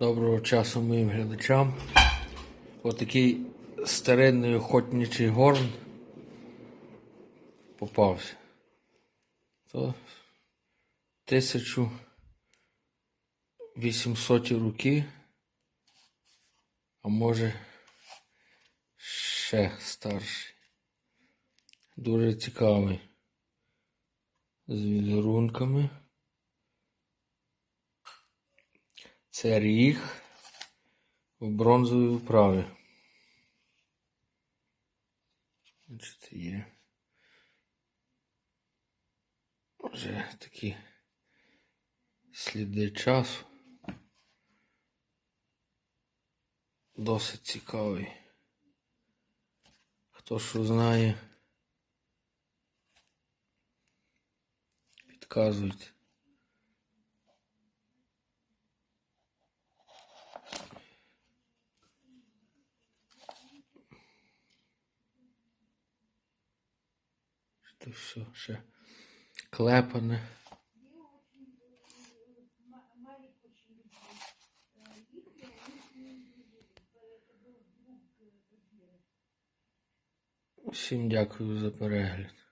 Доброго часу моїм глядачам. Отакий старинний охотничий горн попався. То 1800 роки, а може ще старший. Дуже цікавий. З візерунками. Це ріг в бронзовій вправі. Значить, є. Вже такі сліди часу. Досить цікавий. Хто що знає, підказуйте. Це все ще клепане. Всім дякую за перегляд.